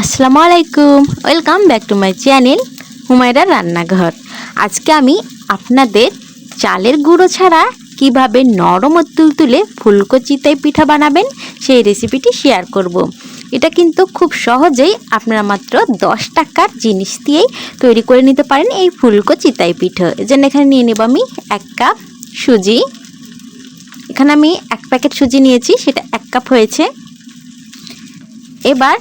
আসসালামু আলাইকুম। Welcome back to my channel হুমায়রার রান্নাঘর। আজকে আমি আপনাদের চালের গুঁড়ো ছাড়া কীভাবে নরম তুলতুলে ফুলকো চিতাই পিঠা বানাবেন সেই রেসিপিটি শেয়ার করব। এটা কিন্তু খুব সহজেই আপনারা মাত্র দশ টাকার জিনিস দিয়েই তৈরি করে নিতে পারেন এই ফুলকো চিতাই পিঠা। এই জন্য এখানে নিয়ে নেব আমি এক কাপ সুজি। এখানে আমি এক প্যাকেট সুজি নিয়েছি, সেটা এক কাপ হয়েছে। এবার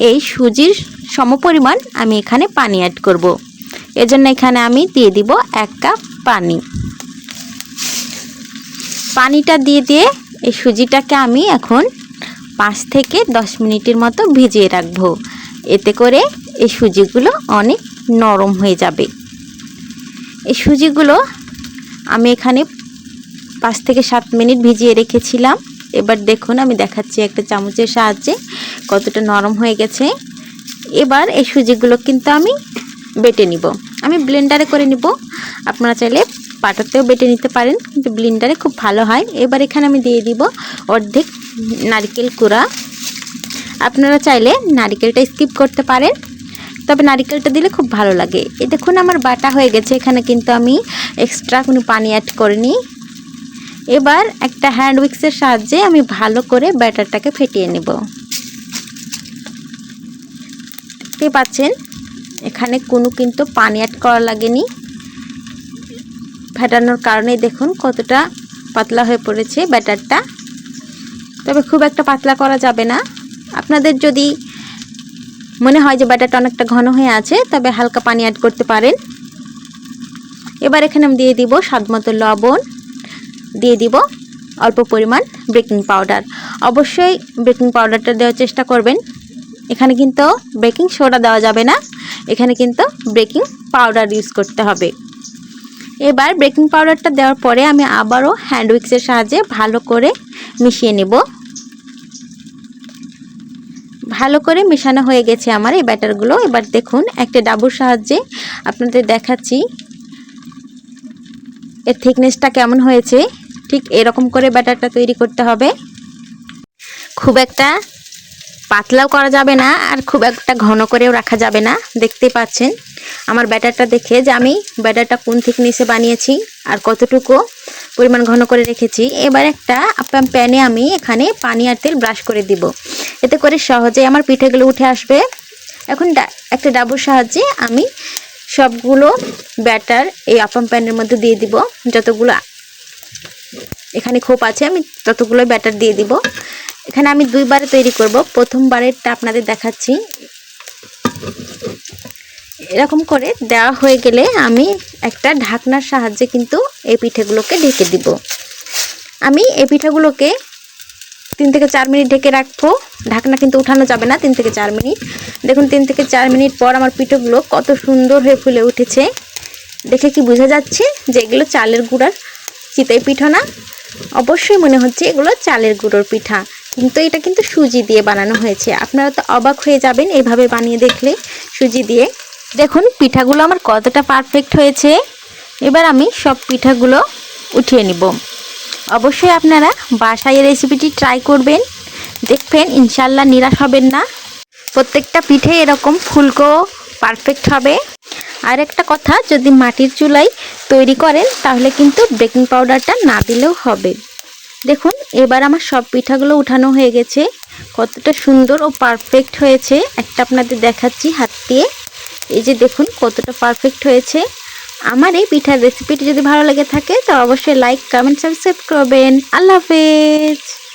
এই সুজির সমপরিমাণ আমি এখানে পানি অ্যাড করব। এজন্য এখানে আমি দিয়ে দিব এক কাপ পানি। পানিটা দিয়ে দিয়ে এই সুজিটাকে আমি এখন পাঁচ থেকে দশ মিনিটের মতো ভিজিয়ে রাখব। এতে করে এই সুজিগুলো অনেক নরম হয়ে যাবে। এই সুজিগুলো আমি এখানে পাঁচ থেকে সাত মিনিট ভিজিয়ে রেখেছিলাম। এবার দেখুন, আমি দেখাচ্ছি একটা চামচের সাহায্যে কতটা নরম হয়ে গেছে। এবার এই সুজিগুলো কিন্তু আমি বেটে নিব। আমি ব্লেন্ডারে করে নিব। আপনারা চাইলে পাটাতেও বেটে নিতে পারেন, কিন্তু ব্লেন্ডারে খুব ভালো হয়। এবার এখানে আমি দিয়ে দিব অর্ধেক নারকেল কুড়া। আপনারা চাইলে নারকেলটা স্কিপ করতে পারেন, তবে নারকেলটা দিলে খুব ভালো লাগে। এ দেখুন, আমার বাটা হয়ে গেছে। এখানে কিন্তু আমি এক্সট্রা কোনো পানি অ্যাড করিনি। এবার একটা হ্যান্ড উইক্সের সাহায্যে আমি ভালো করে ব্যাটারটাকে ফেটিয়ে নেব। দেখতে পাচ্ছেন, এখানে কোনো কিন্তু পানি অ্যাড করা লাগেনি। ফেটানোর কারণে দেখুন কতটা পাতলা হয়ে পড়েছে ব্যাটারটা তবে খুব একটা পাতলা করা যাবে না। আপনাদের যদি মনে হয় যে ব্যাটারটা অনেকটা ঘন হয়ে আছে, তবে হালকা পানি অ্যাড করতে পারেন। এবার এখানে আমি দিয়ে দিব স্বাদমতো লবণ। দিয়ে দিব অল্প পরিমাণ বেকিং পাউডার। অবশ্যই বেকিং পাউডারটা দেওয়ার চেষ্টা করবেন। এখানে কিন্তু বেকিং সোডা দেওয়া যাবে না। এখানে কিন্তু বেকিং পাউডার ইউজ করতে হবে। এবার বেকিং পাউডারটা দেওয়ার পরে আমি আবারও হ্যান্ড উইক্সের সাহায্যে ভালো করে মিশিয়ে নেব। ভালো করে মেশানো হয়ে গেছে আমার এই ব্যাটারগুলো। এবার দেখুন, একটা ডাবুর সাহায্যে আপনাদের দেখাচ্ছি এর থিকনেসটা কেমন হয়েছে? ঠিক এরকম করে ব্যাটারটা তৈরি করতে হবে। খুব একটা পাতলাও করা যাবে না আর খুব একটা ঘন করেও রাখা যাবে না। দেখতে পাচ্ছেন আমার ব্যাটারটা দেখে যে আমি ব্যাটারটা কোন থিকনেসে বানিয়েছি আর কতটুকু পরিমাণ ঘন করে রেখেছি। এবার একটা আপনার প্যানে আমি এখানে পানি আর তেল ব্রাশ করে দিব। এতে করে সহজে আমার পিঠেগুলো উঠে আসবে। এখন একটা ডাবুর সাহায্যে আমি সবগুলো ব্যাটার এই আপাম প্যানের মধ্যে দিয়ে দিব। যতগুলো এখানে খোপ আছে, আমি ততগুলো ব্যাটার দিয়ে দিব। এখানে আমি দুইবারে তৈরি করব। প্রথমবারেরটা আপনাদের দেখাচ্ছি। এরকম করে দেওয়া হয়ে গেলে আমি একটা ঢাকনার সাহায্যে কিন্তু এই পিঠেগুলোকে ঢেকে দিব। আমি এই পিঠাগুলোকে তিন থেকে চার মিনিট ঢেকে রাখব। ঢাকনা কিন্তু উঠানো যাবে না, তিন থেকে চার মিনিট। দেখুন, তিন থেকে চার মিনিট পর আমার পিঠেগুলো কত সুন্দর হয়ে ফুলে উঠেছে। দেখে কি বোঝা যাচ্ছে যে এগুলো চালের গুঁড়ার চিতাই পিঠা না? অবশ্যই মনে হচ্ছে এগুলো চালের গুঁড়োর পিঠা। কিন্তু এটা কিন্তু সুজি দিয়ে বানানো হয়েছে। আপনারা তো অবাক হয়ে যাবেন এইভাবে বানিয়ে দেখলে সুজি দিয়ে। দেখুন, পিঠাগুলো আমার কতটা পারফেক্ট হয়েছে। এবার আমি সব পিঠাগুলো উঠিয়ে নিব। অবশ্যই আপনারা বাসায় রেসিপিটি ট্রাই করবেন। দেখবেন ইনশাল্লাহ নিরাশ হবেন না। প্রত্যেকটা পিঠে এরকম ফুলকো পারফেক্ট হবে। আর একটা কথা, যদি মাটির চুলায় তৈরি করেন, তাহলে কিন্তু বেকিং পাউডারটা না দিলেও হবে। দেখুন, এবার আমার সব পিঠাগুলো উঠানো হয়ে গেছে। কতটা সুন্দর ও পারফেক্ট হয়েছে। একটা আপনাদের দেখাচ্ছি হাত দিয়ে। এই যে দেখুন, কতটা পারফেক্ট হয়েছে। আমার এই পিঠার রেসিপিটি যদি ভালো লেগে থাকে, তো অবশ্যই লাইক কমেন্ট সাবস্ক্রাইব করবেন। আল্লাহ হাফেজ।